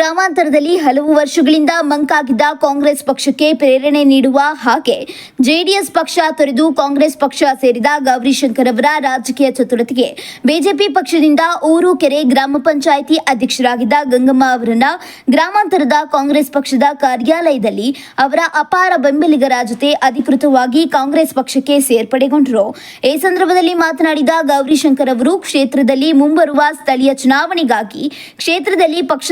ಗ್ರಾಮಾಂತರದಲ್ಲಿ ಹಲವು ವರ್ಷಗಳಿಂದ ಮಂಕಾಗಿದ್ದ ಕಾಂಗ್ರೆಸ್ ಪಕ್ಷಕ್ಕೆ ಪ್ರೇರಣೆ ನೀಡುವ ಹಾಗೆ ಜೆಡಿಎಸ್ ಪಕ್ಷ ತೊರೆದು ಕಾಂಗ್ರೆಸ್ ಪಕ್ಷ ಸೇರಿದ ಗೌರಿಶಂಕರ್ ಅವರ ರಾಜಕೀಯ ಚತುರತೆಗೆ ಬಿಜೆಪಿ ಪಕ್ಷದಿಂದ ಊರು, ಕೆರೆ, ಗ್ರಾಮ ಪಂಚಾಯಿತಿ ಅಧ್ಯಕ್ಷರಾಗಿದ್ದ ಗಂಗಮ್ಮ ಅವರನ್ನ ಗ್ರಾಮಾಂತರದ ಕಾಂಗ್ರೆಸ್ ಪಕ್ಷದ ಕಾರ್ಯಾಲಯದಲ್ಲಿ ಅವರ ಅಪಾರ ಬೆಂಬಲಿಗರ ಜೊತೆ ಅಧಿಕೃತವಾಗಿ ಕಾಂಗ್ರೆಸ್ ಪಕ್ಷಕ್ಕೆ ಸೇರ್ಪಡೆಗೊಂಡರು. ಈ ಸಂದರ್ಭದಲ್ಲಿ ಮಾತನಾಡಿದ ಗೌರಿಶಂಕರ್ ಅವರು, ಕ್ಷೇತ್ರದಲ್ಲಿ ಮುಂಬರುವ ಸ್ಥಳೀಯ ಚುನಾವಣೆಗಾಗಿ ಕ್ಷೇತ್ರದಲ್ಲಿ ಪಕ್ಷ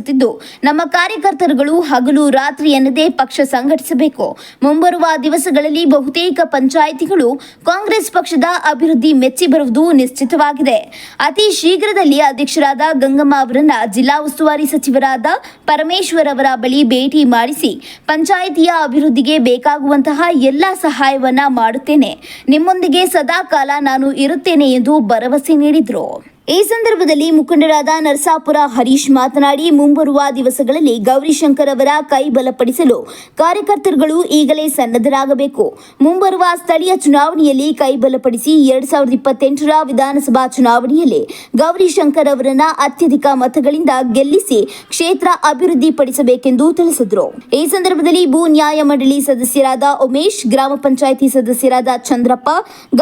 ಸಂಘಟಿಸುತ್ತಿದ್ದು ನಮ್ಮ ಕಾರ್ಯಕರ್ತರುಗಳು ಹಗಲು ರಾತ್ರಿ ಎನ್ನದೇ ಪಕ್ಷ ಸಂಘಟಿಸಬೇಕು. ಮುಂಬರುವ ದಿವಸಗಳಲ್ಲಿ ಬಹುತೇಕ ಪಂಚಾಯಿತಿಗಳು ಕಾಂಗ್ರೆಸ್ ಪಕ್ಷದ ಅಭಿವೃದ್ಧಿ ಮೆಚ್ಚಿ ಬರುವುದು ನಿಶ್ಚಿತವಾಗಿದೆ. ಅತಿ ಶೀಘ್ರದಲ್ಲಿ ಅಧ್ಯಕ್ಷರಾದ ಗಂಗಮ್ಮ ಅವರನ್ನ ಜಿಲ್ಲಾ ಉಸ್ತುವಾರಿ ಸಚಿವರಾದ ಪರಮೇಶ್ವರ್ ಅವರ ಬಳಿ ಭೇಟಿ ಮಾಡಿಸಿ ಪಂಚಾಯಿತಿಯ ಅಭಿವೃದ್ಧಿಗೆ ಬೇಕಾಗುವಂತಹ ಎಲ್ಲ ಸಹಾಯವನ್ನ ಮಾಡುತ್ತೇನೆ. ನಿಮ್ಮೊಂದಿಗೆ ಸದಾ ಕಾಲ ನಾನು ಇರುತ್ತೇನೆ ಎಂದು ಭರವಸೆ ನೀಡಿದರು. ಈ ಸಂದರ್ಭದಲ್ಲಿ ಮುಖಂಡರಾದ ನರಸಾಪುರ ಹರೀಶ್ ಮಾತನಾಡಿ, ಮುಂಬರುವ ದಿವಸಗಳಲ್ಲಿ ಗೌರಿಶಂಕರ್ ಅವರ ಕೈ ಬಲಪಡಿಸಲು ಕಾರ್ಯಕರ್ತರುಗಳು ಈಗಲೇ ಸನ್ನದ್ಧರಾಗಬೇಕು. ಮುಂಬರುವ ಸ್ಥಳೀಯ ಚುನಾವಣೆಯಲ್ಲಿ ಕೈ ಬಲಪಡಿಸಿ ಎರಡ್ ಸಾವಿರದ ಇಪ್ಪತ್ತೆಂಟರ ವಿಧಾನಸಭಾ ಚುನಾವಣೆಯಲ್ಲಿ ಗೌರಿಶಂಕರ್ ಅವರನ್ನ ಅತ್ಯಧಿಕ ಮತಗಳಿಂದ ಗೆಲ್ಲಿಸಿ ಕ್ಷೇತ್ರ ಅಭಿವೃದ್ಧಿಪಡಿಸಬೇಕೆಂದು ತಿಳಿಸಿದರು. ಈ ಸಂದರ್ಭದಲ್ಲಿ ಭೂ ನ್ಯಾಯ ಮಂಡಳಿ ಸದಸ್ಯರಾದ ಉಮೇಶ್, ಗ್ರಾಮ ಪಂಚಾಯಿತಿ ಸದಸ್ಯರಾದ ಚಂದ್ರಪ್ಪ,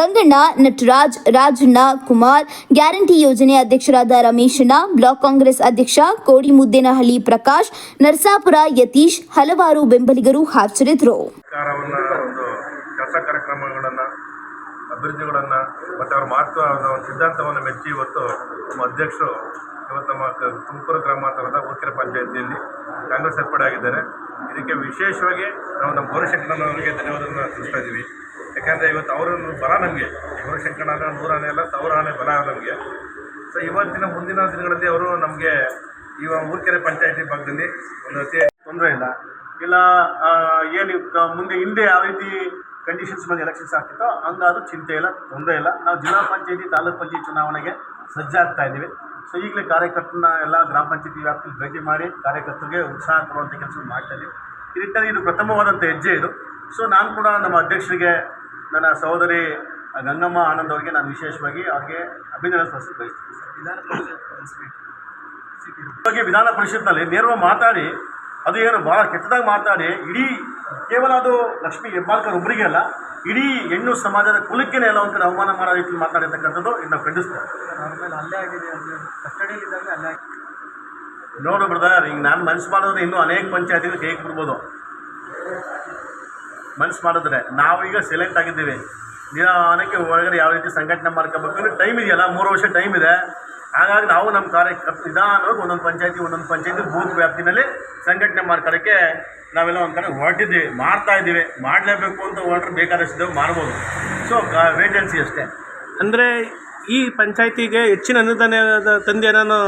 ಗಂಗಣ್ಣ, ನಟರಾಜ್, ರಾಜಣ್ಣ ಕುಮಾರ್, ಗ್ಯಾರಂಟಿ ಯೋಜನೆ ಅಧ್ಯಕ್ಷರಾದ ರಮೇಶಣ್ಣ ಬ್ಲಾಕ್ ಕಾಂಗ್ರೆಸ್ ಅಧ್ಯಕ್ಷ ಕೋಡಿಮುದ್ದೇನಹಳ್ಳಿ ಪ್ರಕಾಶ್, ನರಸಾಪುರ ಯತೀಶ್ ಹಲವಾರು ಬೆಂಬಲಿಗರು ಹಾಜರಿದ್ದರು ಕೆಲಸ ಕಾರ್ಯಕ್ರಮಗಳನ್ನು, ಅಭಿವೃದ್ಧಿಗಳನ್ನು ಮತ್ತು ಅವ್ರ ಅವರ ಒಂದು ಸಿದ್ಧಾಂತವನ್ನು ಮೆಚ್ಚಿ ಇವತ್ತು ನಮ್ಮ ಅಧ್ಯಕ್ಷರು ಇವತ್ತು ನಮ್ಮ ತುಮಕೂರು ಗ್ರಾಮಾಂತರದ ಉತ್ತರ ಪಂಚಾಯತಿಯಲ್ಲಿ ಕಾಂಗ್ರೆಸ್ ಸೇರ್ಪಡೆ ಆಗಿದ್ದಾರೆ. ಇದಕ್ಕೆ ವಿಶೇಷವಾಗಿ ನಾವು ನಮ್ಮ ಗೌರಶಂಕರನವರಿಗೆ ಧನ್ಯವಾದವನ್ನು ತಿಳಿಸ್ತಾ ಇದ್ದೀವಿ. ಯಾಕಂದರೆ ಇವತ್ತು ಅವರ ಬಲ ನಮಗೆ. ಗೌರಶಂಕರನ ನೂರಾನೆ ಅಲ್ಲ ಸಾವಿರ ಆನೆ ಬಲ ನಮಗೆ. ಸೊ ಇವತ್ತಿನ ಮುಂದಿನ ದಿನಗಳಲ್ಲಿ ಅವರು ನಮಗೆ ಈ ಊರ್ಕೆರೆ ಪಂಚಾಯತಿ ಭಾಗದಲ್ಲಿ ಒಂದು ಅತಿ ತೊಂದರೆ ಇಲ್ಲ. ಇಲ್ಲ ಏನು ಮುಂದೆ ಹಿಂದೆ ಯಾವ ರೀತಿ ಕಂಡೀಷನ್ಸ್ ಮೇಲೆ ಎಲೆಕ್ಷನ್ಸ್ ಆಗ್ತಿತ್ತೋ ಹಂಗಾದ್ರೂ ಚಿಂತೆ ಇಲ್ಲ, ತೊಂದರೆ ಇಲ್ಲ. ನಾವು ಜಿಲ್ಲಾ ಪಂಚಾಯತಿ, ತಾಲೂಕ್ ಪಂಚಾಯತಿ ಚುನಾವಣೆಗೆ ಸಜ್ಜಾಗ್ತಾ ಇದ್ದೀವಿ. ಸೊ ಈಗಲೇ ಕಾರ್ಯಕರ್ತನ ಎಲ್ಲ ಗ್ರಾಮ ಪಂಚಾಯತಿ ವ್ಯಾಪ್ತಿಯಲ್ಲಿ ಭೇಟಿ ಮಾಡಿ ಕಾರ್ಯಕರ್ತರಿಗೆ ಉತ್ಸಾಹ ಕೊಡುವಂಥ ಕೆಲಸ ಮಾಡ್ತಾ ಇದ್ದೀವಿ. ಇದು ಪ್ರಥಮವಾದಂಥ ಹೆಜ್ಜೆ ಇದು. ಸೊ ನಾನು ಕೂಡ ನಮ್ಮ ಅಧ್ಯಕ್ಷರಿಗೆ ನನ್ನ ಸಹೋದರಿ ಗಂಗಮ್ಮ ಆನಂದ್ ಅವರಿಗೆ ನಾನು ವಿಶೇಷವಾಗಿ ಅವ್ರಿಗೆ ಅಭಿನಂದನೆ ಸಲ್ಲಿಸಿ ಬಯಸ್ತೀನಿ ಬಗ್ಗೆ ವಿಧಾನ ಪರಿಷತ್ನಲ್ಲಿ ನೇರವಾಗಿ ಮಾತಾಡಿ, ಅದು ಏನು ಭಾಳ ಕೆಟ್ಟದಾಗಿ ಮಾತಾಡಿ, ಇಡೀ ಕೇವಲ ಅದು ಲಕ್ಷ್ಮೀ ಹೆಬ್ಬಾಳ್ಕರ್ ಒಬ್ಬರಿಗೆ ಅಲ್ಲ, ಇಡೀ ಹೆಣ್ಣು ಸಮಾಜದ ಕುಲಕ್ಕೇನೆ ಎಲ್ಲ ಒಂದು ಅವಮಾನ ಮಾಡೋ ರೀತಿ ಮಾತಾಡಿರ್ತಕ್ಕಂಥದ್ದು ಇನ್ನು ಖಂಡಿಸ್ತೇವೆ. ನೋಡು ಬ್ರದರ್ ಈಗ ನಾನು ಮನ್ಸು ಮಾಡಿದ್ರೆ ಇನ್ನೂ ಅನೇಕ ಪಂಚಾಯತಿಗಳು ಹೇಗೆ ಬಿಡ್ಬೋದು. ಮನ್ಸು ಮಾಡಿದ್ರೆ ನಾವೀಗ ಸೈಲೆಂಟ್ ಆಗಿದ್ದೀವಿ. ನಿಧಾನಕ್ಕೆ ಒಳಗಡೆ ಯಾವ ರೀತಿ ಸಂಘಟನೆ ಮಾಡ್ಕೋಬೇಕು ಅಂದರೆ ಟೈಮ್ ಇದೆಯಲ್ಲ, ಮೂರು ವರ್ಷ ಟೈಮ್ ಇದೆ. ಹಾಗಾಗಿ ನಾವು ನಮ್ಮ ಕಾರ್ಯಕರ್ತ ನಿಧಾನವಾಗಿ ಒಂದೊಂದು ಪಂಚಾಯತಿ ಒಂದೊಂದು ಪಂಚಾಯತಿ ಬೂತ್ ವ್ಯಾಪ್ತಿನಲ್ಲಿ ಸಂಘಟನೆ ಮಾಡ್ಕೊಳ್ಳೋಕ್ಕೆ ನಾವೆಲ್ಲ ಒಂದು ಕಡೆ ಹೊರಟಿದ್ದೀವಿ, ಮಾಡ್ತಾ ಇದ್ದೀವಿ. ಮಾಡಲೇಬೇಕು ಅಂತ ಹೊರಟ್ರೆ ಬೇಕಾದಷ್ಟು ಮಾಡ್ಬೋದು. ಸೊ ವೇಕೆನ್ಸಿ ಅಷ್ಟೇ. ಅಂದರೆ ಈ ಪಂಚಾಯತಿಗೆ ಹೆಚ್ಚಿನ ಅನುದಾನ ತಂದೆ ಏನಾನು